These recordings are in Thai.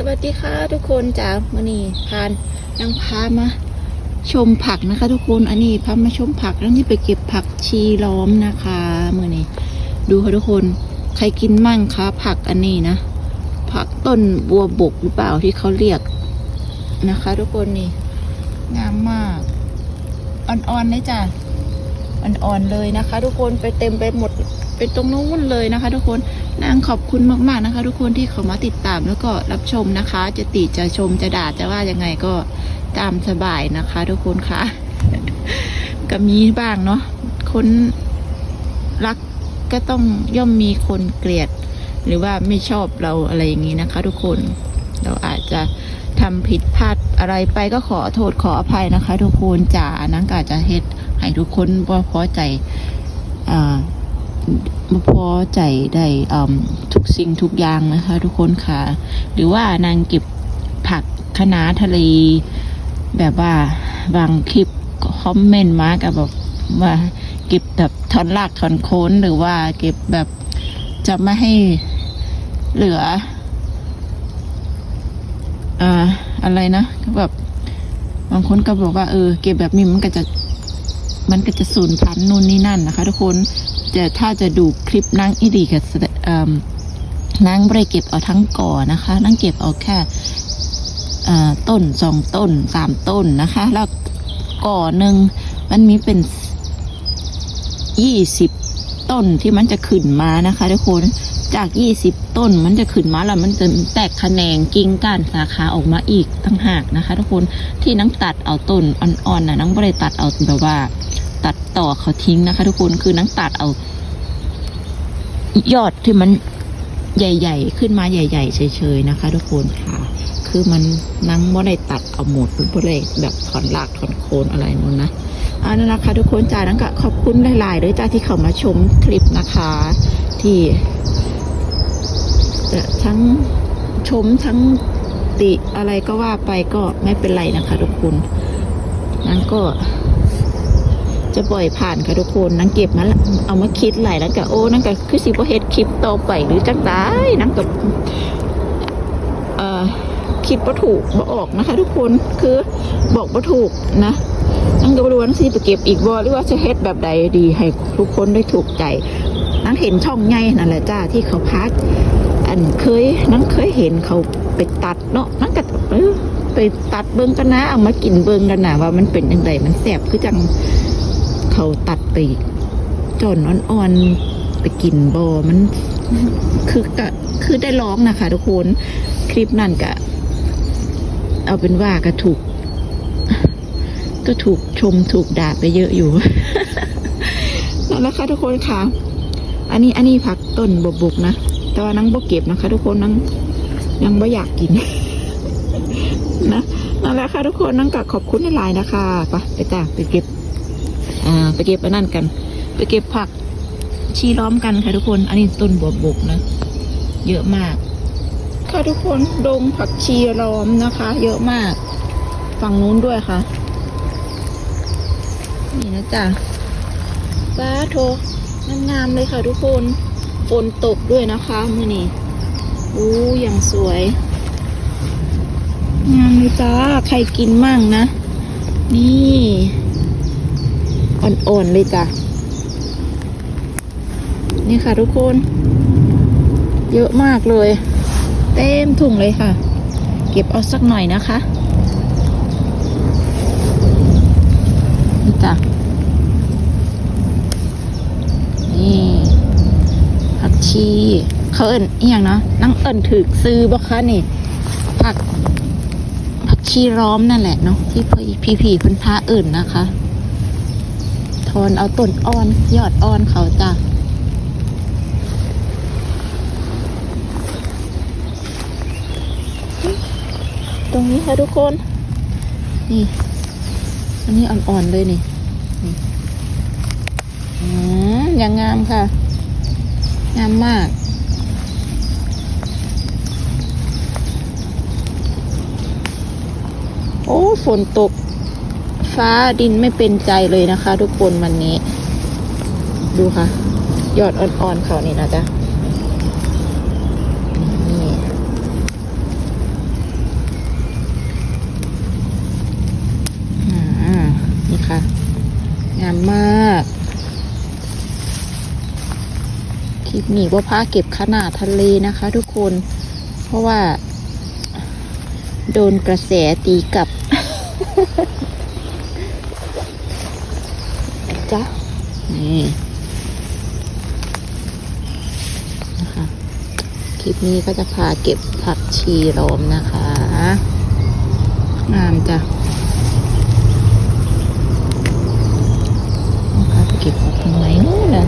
สวัสดีค่ะทุกคนจากมื่อนี้พานนางพามาชมผักนะคะ ทุกคนอันนี้พามาชมผักแล้วนี่ไปเก็บผักชีล้อมนะคะมือนี้ดูค่ะทุกคนใครกินมั่งคะผักอันนี้นะ ผักต้นบัวบกหรือเปล่าที่เขาเรียกนะคะ ทุกคนนี่งามมากอ่อนๆเลยจ้ะอ่อนๆเลยนะคะ ทุกคนไปเต็มไปหมดเป็นตรงนู้นเลยนะคะ ทุกคน นางขอบคุณมากๆนะคะ ทุกคนที่เขามาติดตามแล้วก็รับชมนะคะ จะติจะชมจะด่าจะว่ายังไงก็ตามสบายนะคะ ทุกคนค่ะก็มีบ้างเนาะคนรักก็ต้องย่อมมีคนเกลียด หรือว่าไม่ชอบเราอะไรอย่างนี้นะคะ ทุกคนเราอาจจะทำผิดพลาดอะไรไปก็ขอโทษขออภัยนะคะ ทุกคนจ่านังกาจะเฮ็ดให้ทุกคนบ่พอใจอ่า บ่พอใจได้ทุกสิ่งทุกอย่างนะคะ ทุกคนค่ะ หรือว่านางเก็บผักคะน้าทะเล แบบว่าบางคลิปคอมเมนต์มากับแบบว่าเก็บแบบทอนลากทอนโค้นหรือว่าเก็บแบบจะไม่ให้เหลืออ่าอะไรนะแบบบางคนก็บอกว่าเออ เก็บแบบนี้มันก็จะ มันก็จะสูญพันธุ์นู่นนี่นั่นนะคะ ทุกคน แต่ถ้าจะดูคลิปนั่งอีดีกับนั่งไม่ได้เก็บเอาทั้งก่อนะคะ นั่งเก็บเอาแค่ต้นสองต้นสามต้นนะคะ แล้วก่อหนึ่งมันมีเป็นยี่สิบต้นที่มันจะขึ้นมานะคะทุกคนจากยี่สิบต้นมันจะขึ้นมาแล้วมันจะแตกแขนงกิ่งก้านสาขาออกมาอีกตั้งหากนะคะ ทุกคนที่นังตัดเอาต้นอ่อนๆนะนังไม่ได้ตัดเอาแบบว่า ตัดต่อเขาทิ้งนะคะ ทุกคนคือนังตัดเอา ยอดที่มันใหญ่ ๆ ขึ้นมาใหญ่ ๆ เฉยๆนะคะ ทุกคนค่ะ คือมันนังไม่ได้ตัดเอาหมดไม่ได้แบบถอนรากถอนโคนอะไรนู่นนะอันนั้นนะคะ ทุกคนจ้านังก็ขอบคุณหลายๆด้วยจ้าที่เขามาชมคลิปนะคะ ที่จะทั้งชมทั้งติอะไรก็ว่าไปก็ไม่เป็นไรนะคะ ทุกคนนั้นก็ จะปล่อยผ่านค่ะทุกคนนังเก็บมาละเอามาคิดหลายแล้วก็โอ้นั่นก็คือสิบ่เฮ็ดคลิปต่อไปหรือจังได้นังกับเอ่อคิดบ่ถูกบ่ออกนะคะ ทุกคนคือบอกบ่ถูกนะนังก็บ่รู้ว่านังสิไปเก็บอีกบ่หรือว่าจะเฮ็ดแบบใดดีให้ทุกคนได้ถูกใจนังเห็นช่องใหญ่นั่นแหละจ้าที่เขาพักอันเคยนังเคยเห็นเขาไปตัดเนาะนังก็เออไปตัดเบิ่งกันนะ เอามากินเบิ่งกันนะว่ามันเป็นจังไดมันแซ่บคือจัง เขาตัดไปจนอ่อนๆไปกินบอมันคือกะคือได้ร้องนะคะ ทุกคนคลิปนั่นกะ เอาเป็นว่าก็ถูก ก็ถูกชมถูกด่าไปเยอะอยู่นั่นแหละค่ะทุกคนค่ะ อันนี้อันนี้ผักต้นบกบกนะแต่ว่านังบกเก็บนะคะ ทุกคนนังยังไม่อยากกินนะนั่นแหละค่ะทุกคนนังกะขอบคุณหลายนะคะไปไปจ้าไปเก็บ อ่าไปเก็บอันนั่นกัน ไปเก็บผักชีล้อมกันค่ะทุกคน อันนี้ต้นบัวบกนะ เยอะมาก ค่ะทุกคนดงผักชีล้อมนะคะ เยอะมาก ฝั่งนู้นด้วยค่ะ นี่นะจ๊ะสาโทงามๆเลยค่ะทุกคนฝนตกด้วยนะคะมื่อนี้อู้อย่างสวย งามเลยจ้า ใครกินมั่งนะ นี่ อ่อนๆเลยจ้ะนี่ค่ะทุกคน เยอะมากเลย เต็มถุงเลยค่ะ เก็บเอาสักหน่อยนะคะนี่จ้ะนี่ผักชีเขาเอิญอีหยังเนาะนั่งเอิญถือซื้อบ่คะนี่ ผักผักชีร้อมนั่นแหละเนาะที่พี่พี่เพิ่นพาเอิญนะคะ อนเอาต้นอ่อนยอดอ่อนเขาจ้ะตรงนี้ค่ะทุกคน นี่ อันนี้อ่อนๆเลยนี่นี่อืมอย่างงามค่ะ งามมาก โอ้ฝนตก ฟ้าดินไม่เป็นใจเลยนะคะ ทุกคนวันนี้ ดูค่ะ ยอดอ่อนๆเขานี่นะจ๊ะนี่ค่ะ งามมากคลิปนี้ว่าผ้าเก็บขนาดทะเลนะคะ ทุกคน เพราะว่า โดนกระแสตีกลับ จ้ะนี่นะคะคลิปนี้ก็จะพาเก็บผักชีรอมนะคะ งามจ้ะพาไปเก็บผักตรงไหนนู่นน่ะ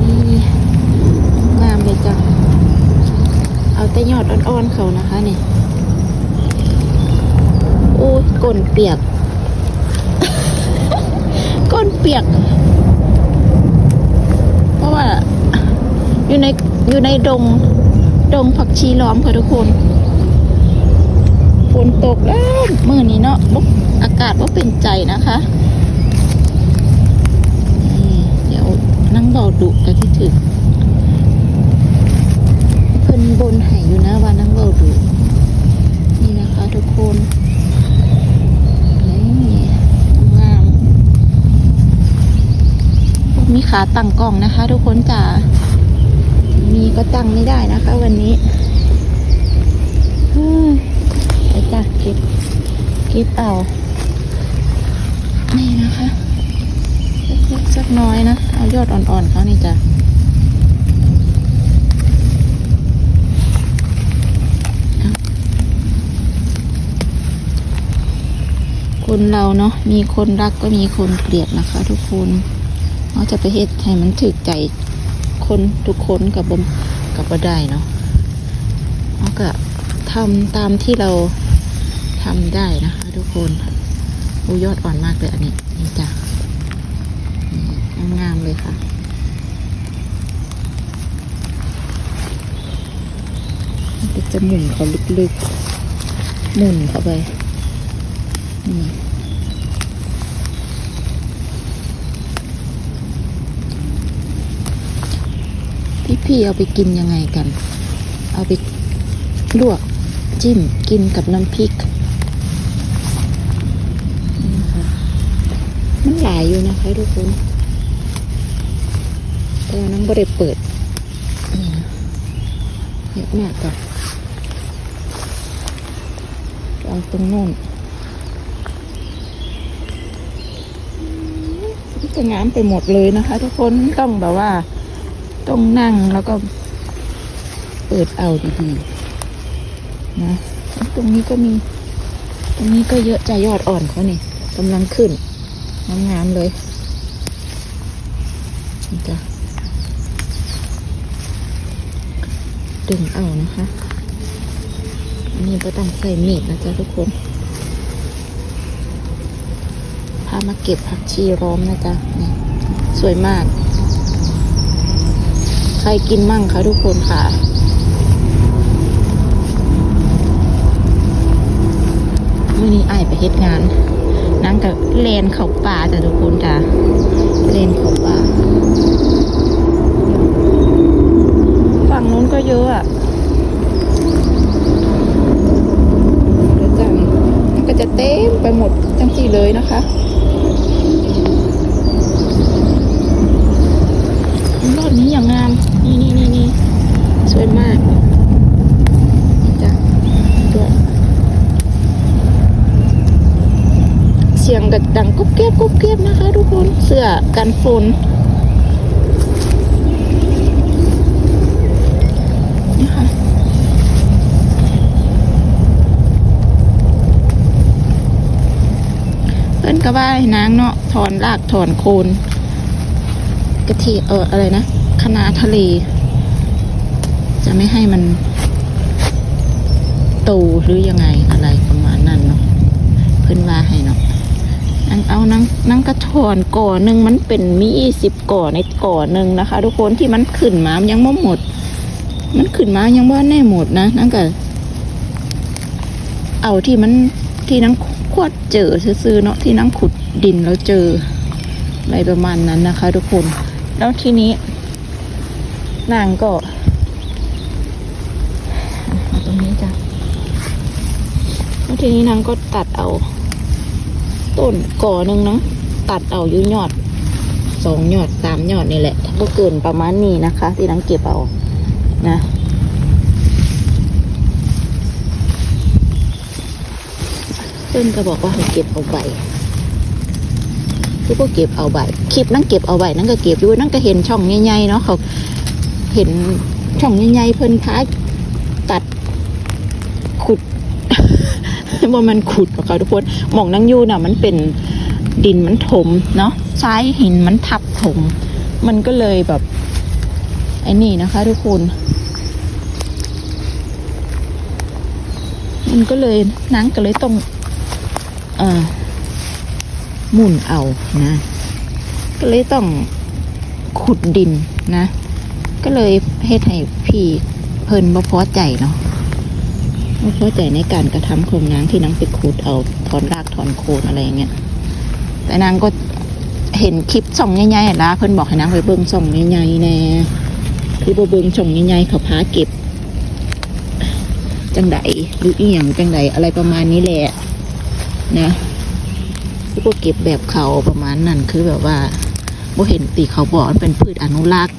นี่งามเลยจ้ะ เอาแต่ยอดอ่อนๆเขานะคะนี่โอ้ยก้น เปียก ก้นเปียก เพราะว่า อยู่ในอยู่ในดง ดงผักชีล้อมค่ะทุกคนฝนตกแล้วมื่อนี้เนาะอากาศว่าเป็นใจนะคะเดี๋ยวนั่งเบาดุกันที่ถึงเพิ่นบนหายอยู่นะว่านั่งเบาดุนี่นะคะทุกคนงาม มี ขาตั้งกล้องนะคะ ทุกคนจ๋ามีก็ตั้งไม่ได้นะคะ วันนี้ไปจ้ะเก็บเก็บเอานี่นะคะเล็กๆสักน้อยนะ เอายอดอ่อนๆเขานี่จ้ะคนเราเนาะมีคนรักก็มีคนเกลียดนะคะ ทุกคน เราจะไปเฮ็ดให้มันถึกใจคนทุกคนกับบมกับบ่ได้เนาะเราก็ทำตามที่เราทำได้นะคะทุกคนโอ้ยอดอ่อนมากเลยอันนี้นี่จ้ะงามเลยค่ะจะหมุนเขาลึกๆหมุนเข้าไปนี่ พี่เอาไปกินยังไงกัน เอาไปลวกจิ้มกินกับน้ำพริกนะคะมันหลายอยู่นะคะทุกคนแต่นังบ่ได้เปิดนี่นะเยอะมากจ้ะเอาตรงโน้นจะงามไปหมดเลยนะคะ ทุกคนต้องแบบว่า ต้องนั่งแล้วก็เปิดเอาดีๆนะตรงนี้ก็มี ตรงนี้ก็เยอะใจยอดอ่อนเขานี่กำลังขึ้นงามๆเลยจ้ะดึงเอานะคะอันนี้ก็ต้องใส่มีดนะจ๊ะทุกคนพามาเก็บผักชีร้อมนะจ๊ะนี่สวยมาก ใครกินมั่งคะทุกคนค่ะ มื่อนี้ไอายไปเฮ็ดงาน นั่งกับเลนเขาป่าจ้ะทุกคนจ้ะเลนเขาป่า ฝั่งนู้นก็เยอะอะเดี๋ยวจังมันก็จะเต็มไปหมดจังสี่เลยนะคะรอบนี้อย่างงาม นี่นี่นี่นี่สวยมากจ้ะด้วเสียงกระดังกุ๊บเก็บกุ๊บเก็บนะคะ ทุกคน เสื้อกันฝนนี่ค่ะเพิ่นก็ว่าให้นางเนาะถอนรากถอนโคนกะทิเอออะไรนะ คณะทะเล จะไม่ให้มันโตหรือยังไงอะไรประมาณนั้นเนาะเพิ่นว่าให้เนาะนังเอานังนังกระถอนก่อหนึ่งมันเป็นมียี่สิบก่อในก่อหนึ่งนะคะ ทุกคนที่มันขึ้นมามันยังไม่หมด มันขึ้นมายังว่แน่หมดนะนั่นก็เอาที่มันที่นังขวดเจอซื้อเนาะที่นังขุดดินแล้วเจออะไรประมาณนั้นนะคะ ทุกคน แล้วทีนี้ นางก็เอาตรงนี้จ้ะแล้วทีนี้นางก็ตัดเอา ต้นก่อหนึ่งเนาะตัดเอาอยู่ยอดสองยอดสามยอดนี่แหละถ้าบ่เกินประมาณนี้นะคะ ที่นางเก็บเอานะเพื่อนก็บอกว่าให้เก็บเอาใบคือพวกเก็บเอาใบคลิปนั่งเก็บเอาใบนั่งก็เก็บอยู่นั่งก็เห็นช่องใหญ่ๆเนาะเขา เห็นช่องใหญ่ๆเพิ่นพาตัดขุดว่ามันขุดกับเขาทุกคนหมองนั่งยู่น่ะ มันเป็นดินมันถมเนาะซ้ายหินมันทับถม มันก็เลยแบบไอ้นี่นะคะ ทุกคน มันก็เลยนังก็เลยต้องเอ่อหมุนเอานะ ก็เลยต้องขุดดินนะ ก็เลยเฮ็ดให้พี่เพิ่นบ่พอใจเนาะบ่พอใจในการกระทำของนางที่นางไปขุดเอาถอนรากถอนโคนอะไรอย่างเงี้ยแต่นางก็เห็นคลิปส่องใหญ่ๆละเพิ่นบอกให้นางไปเบิ่งส่องใหญ่ๆแน่ที่บ่เบิ่งส่องใหญ่ๆเขาพาเก็บจังไดหรืออีหยังจังไดอะไรประมาณนี้แหละนะที่พวกเก็บแบบเขาประมาณนั้นคือแบบว่าบ่เห็นตีเขาบอกมันเป็นพืชอนุรักษ์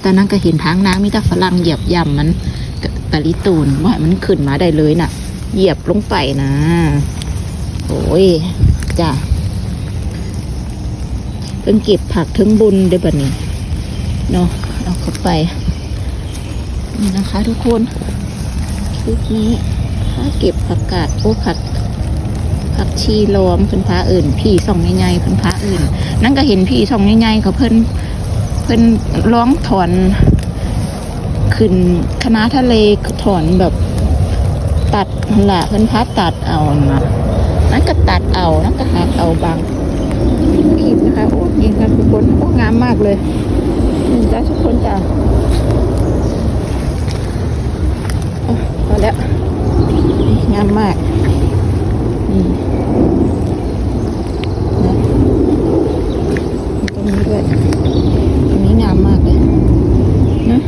แต่นั่นก็เห็นทางน้ำมีแต่ฝรั่งเหยียบย่ำมันกะตะลิตูนว่ามันขึ้นมาได้เลยน่ะ เหยียบลงไปนะโอ้ยจ้ะเพิ่งเก็บผักถึงบุญเด้อบัดนี้เนาะเอาเข้าไปนี่นะคะ ทุกคนคลิปนี้ถ้าเก็บผักกาดโอ้ผักผักชีล้อมเพิ่นพาอื่น พี่ส่องใหญ่ๆเพิ่นพาอื่น นั่นก็เห็นพี่ส่องใหญ่ๆเขาเพิ่น พิ่นร้องถอนขึ้นคณะทะเลถอนแบบตัดนั่นแหละเพิ่นพาตัดเอานะนั่นก็ตัดเอานั่นก็หักเอาบางคลิปนะคะโอ้ยิงกันทุกคนโอ้งามมากเลยนี่จ้าทุกคนจ้าพอแล้วงามมากนี่นะตรงนี้ด้วยตรงนี้งามมากเลยนะ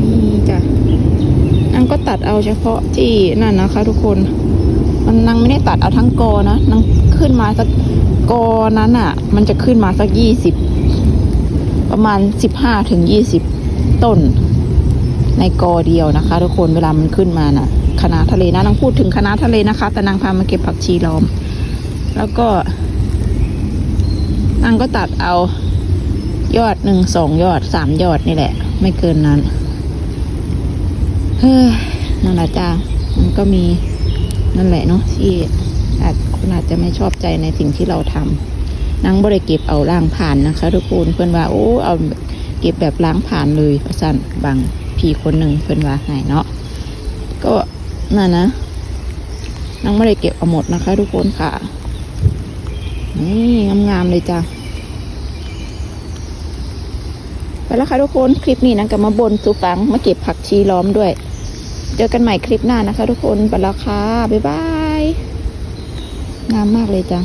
นี่จ้ะนางก็ตัด เอาเฉพาะที่นั่นนะคะ ทุกคน มันนางไม่ได้ตัดเอาทั้งกอนะนางขึ้นมาสักกอนั้นอะ มันจะขึ้นมาสักยี่สิบประมาณสิบห้าถึงยี่สิบต้น ในกอเดียวนะคะ ทุกคนเวลามันขึ้นมาน่ะคณะทะเลนะนางพูดถึงคณะทะเลนะคะ แต่นางพามาเก็บผักชีล้อม แล้วก็นางก็ตัดเอายอดหนึ่งสองยอดสามยอดนี่แหละ ไม่เกินนั้นเฮ้ย นั่นแหละจ้ามันก็มีนั่นแหละเนาะที่อาจคุณอาจจะไม่ชอบใจในสิ่งที่เราทำนางบริเก็บเอาล่างผ่านนะคะ ทุกคนเพื่อนว่าโอ้เอาเก็บแบบล้างผ่านเลยเพระสันบางพี่คนหนึ่งเพิ่อนว่าไงเนาะก็นั่นนะนังไม่ได้เก็บเอาหมดนะคะ ทุกคนค่ะนี่งามๆเลยจ้ะไปแล้วค่ะทุกคนคลิปนี้นะกับมาบนสูฟังมาเก็บผักชีล้อมด้วย เจอกันใหม่คลิปหน้านะคะทุกคนไปแล้วค่ะ บ๊ายบาย งามมากเลยจ้ะ